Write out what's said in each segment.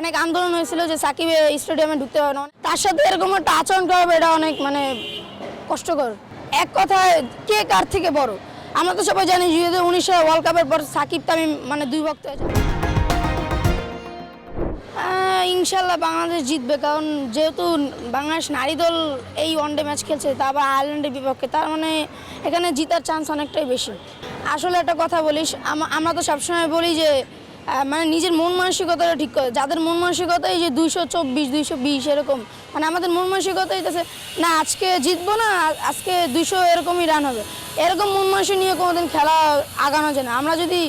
অনেক আন্দোলন হয়েছিল যে সাকিব স্টেডিয়ামে ঢুকতে হবে না। তার সাথে এরকম একটা আচরণ করা হবে, এটা অনেক মানে কষ্টকর। এক কথায় কে কার থেকে বড়? আমরা তো সবাই জানি দুই হাজার উনিশে ওয়ার্ল্ড কাপের পর সাকিব তামিম মানে দুই ভক্ত হয়ে যাবে। ইনশাল্লাহ বাংলাদেশ জিতবে কারণ যেহেতু বাংলাদেশ নারী দল এই ওয়ানডে ম্যাচ খেলছে তা আবার আয়ারল্যান্ডের বিপক্ষে তার মানে এখানে জিতার চান্স অনেকটাই বেশি। আসলে একটা কথা বলিস আমরা তো সবসময় বলি যে মানে নিজের মন মানসিকতাটা ঠিক করে। যাদের মন মানসিকতা এই যে দুইশো চব্বিশ, দুইশো বিশ এরকম মানে আমাদের মন মানসিকতা হইতেছে, না, আজকে জিতবো না আজকে দুইশো এরকমই রান হবে। এরকম মন মানসিক নিয়ে কোনোদিন খেলা আগানো যায় না। আমরা যদি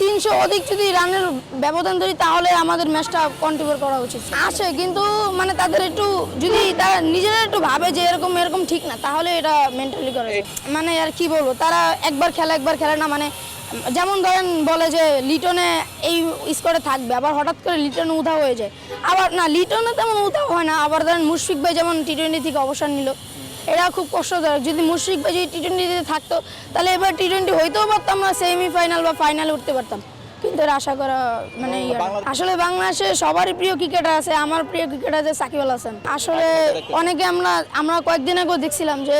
তিনশো অধিক যদি রানের ব্যবধান ধরি, তাহলে আমাদের ম্যাচটা কন্টিনিউ করা উচিত। আছে, কিন্তু মানে তাদের একটু যদি তারা নিজেরা একটু ভাবে যে এরকম এরকম ঠিক না, তাহলে এটা মেন্টালি করে মানে আর কি বলব, তারা একবার খেলে একবার খেলে না মানে যেমন ধরেন বলে যে লিটনে এই স্কোরে থাকবে, আবার হঠাৎ করে লিটন উধাও হয়ে যায়। আবার না, লিটনে তেমন উধাও হয় না, আবার ধরেন মুশফিক ভাই যেমন টি টোয়েন্টি থেকে অবসর নিল এটা খুব কষ্টদায়ক। যদি মুশফিক ভাই যদি টি টোয়েন্টিতে থাকতো, তাহলে এবার টি টোয়েন্টি হইতেও পারতাম না সেমিফাইনাল বা ফাইনালে উঠতে পারতাম। এটা আশা করা মানে ইয়ে আসলে বাংলাদেশে সবারই প্রিয় ক্রিকেটার আছে আমার প্রিয় ক্রিকেটার আছে সাকিব আল হাসান। আসলে অনেকে আমরা আমরা কয়েকদিন আগেও দেখছিলাম যে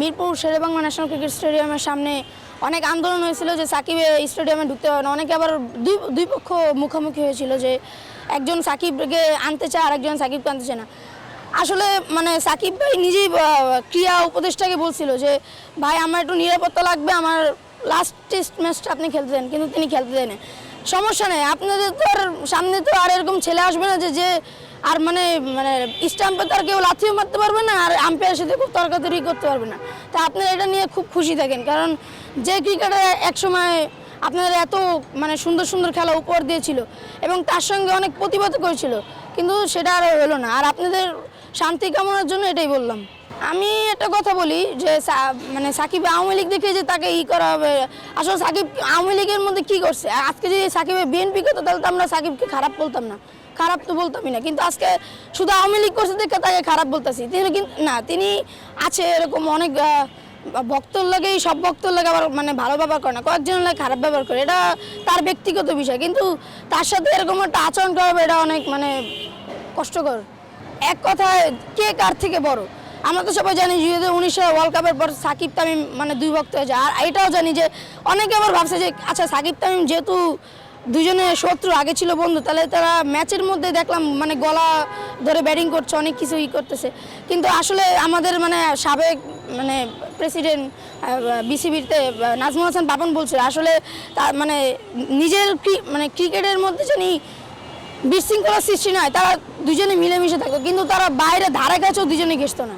মিরপুর শেরেবাংলা ন্যাশনাল ক্রিকেট স্টেডিয়ামের সামনে অনেক আন্দোলন হয়েছিল যে সাকিব স্টেডিয়ামে ঢুকতে হবে না। অনেকে আবার দুই দুই পক্ষ মুখোমুখি হয়েছিল যে একজন সাকিবকে আনতে চায় আর একজন সাকিবকে আনতে চায় না। আসলে মানে সাকিব ভাই নিজেই ক্রিয়া উপদেষ্টাকে বলছিল যে ভাই আমার একটু নিরাপত্তা লাগবে আমার লাস্ট টেস্ট ম্যাচটা আপনি খেলতে দেন, কিন্তু তিনি খেলতে দেন সমস্যা নেই, আপনাদের তো আর সামনে তো আর এরকম ছেলে আসবে না যে যে আর মানে মানে স্টাম্পে তার কেউ লাথিও মারতে পারবে না, আর আম্পায়ারের সাথে খুব তর্কাতর্কি করতে পারবে না। তা আপনারা এটা নিয়ে খুব খুশি থাকেন, কারণ যে ক্রিকেটার একসময় আপনাদের এত মানে সুন্দর সুন্দর খেলা উপহার দিয়েছিল, এবং তার সঙ্গে অনেক প্রতিবাদ করেছিল, কিন্তু সেটা আর হলো না। আর আপনাদের শান্তি কামনার জন্য এটাই বললাম। আমি একটা কথা বলি যে মানে সাকিব আওয়ামী লীগ দেখে যে তাকে ই করা হবে, আসলে সাকিব আওয়ামী লীগের মধ্যে কি করছে? আজকে যদি সাকিবের বিএনপি করতো, তাহলে তো আমরা সাকিবকে খারাপ বলতাম না। খারাপ তো বলতামই না। কিন্তু আজকে শুধু আওয়ামী লীগ করছে দেখে তাকে খারাপ বলতেছি। তিনি কিন্তু না, তিনি আছে এরকম অনেক ভক্তর লাগেই সব ভক্তর লাগে আবার মানে ভালো ব্যবহার করে না। কয়েকজনের লাগে খারাপ ব্যবহার করে। এটা তার ব্যক্তিগত বিষয়। কিন্তু তার সাথে এরকম একটা আচরণ করা এটা অনেক মানে কষ্টকর। এক কথায় কে কার থেকে বড়? আমরা তো সবাই জানি দুই হাজার উনিশে ওয়ার্ল্ড কাপের পর সাকিব তামিম মানে দুই ভক্ত হয়েছে আর এটাও জানি যে অনেকে আবার ভাবছে যে আচ্ছা সাকিব তামিম যেহেতু দুজনে শত্রু, আগে ছিল বন্ধু, তাহলে তারা ম্যাচের মধ্যে দেখলাম মানে গলা ধরে ব্যাটিং করছে, অনেক কিছু ই করতেছে। কিন্তু আসলে আমাদের মানে সাবেক মানে প্রেসিডেন্ট বিসিবিতে নাজমুল হাসান পাপন বলছে, আসলে তার মানে নিজের মানে ক্রিকেটের মধ্যে জানি বিশৃঙ্খলা সৃষ্টি নয়, তারা দুজনে মিলেমিশে থাকতো। কিন্তু তারা বাইরে ধারে কাছেও দুজনে ঘেসতো না।